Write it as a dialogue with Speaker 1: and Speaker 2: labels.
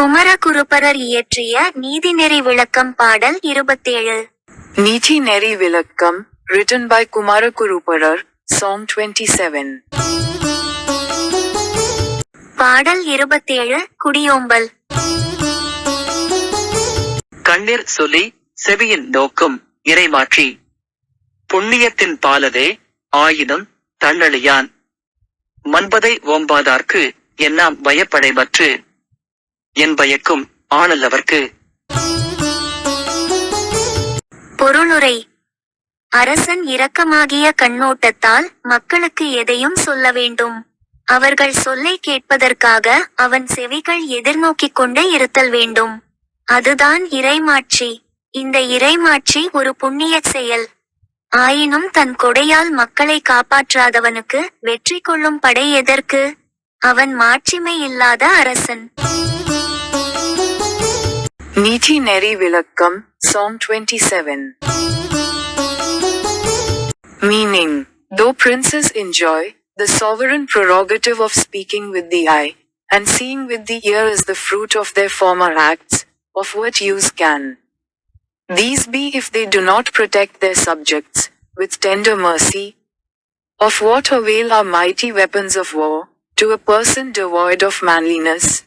Speaker 1: குமரகுருபரர் இயற்றிய நீதிநெறி விளக்கம் பாடல் இருபத்தேழு.
Speaker 2: Niti Neri Vilakkam, written by Kumarakuruparar, Song 27.
Speaker 1: பாடல் இருபத்தேழு குடியோம்பல்.
Speaker 3: கண்ணீர் சொல்லி செவியின் நோக்கும் இறைமாற்றி புண்ணியத்தின் பாலதே ஆயினும் தள்ளழியான் மன்பதை ஓம்பாதார்க்கு என்னாம் பயப்படைமற்று என் பயக்கும் ஆனல்லவர்க்கு
Speaker 1: பொருளுரை. அரசன் இரக்கமாகிய கண்ணோட்டத்தால் மக்களுக்கு எதையும் சொல்ல வேண்டும். அவர்கள் சொல்லை கேட்பதற்காக அவன் செவிகள் எதிர்நோக்கிக் கொண்டே இருத்தல் வேண்டும். அதுதான் இறைமாட்சி. இந்த இறைமாட்சி ஒரு புண்ணிய செயல். ஆயினும் தன் கொடையால் மக்களை காப்பாற்றாதவனுக்கு வெற்றி கொள்ளும் படை எதற்கு? அவன் மாட்சிமை இல்லாத அரசன்.
Speaker 2: Kutti Neri Vilakkam, Song 27. Meaning, though princes enjoy the sovereign prerogative of speaking with the eye, and seeing with the ear is the fruit of their former acts, of what use can these be if they do not protect their subjects with tender mercy? Of what avail are mighty weapons of war to a person devoid of manliness?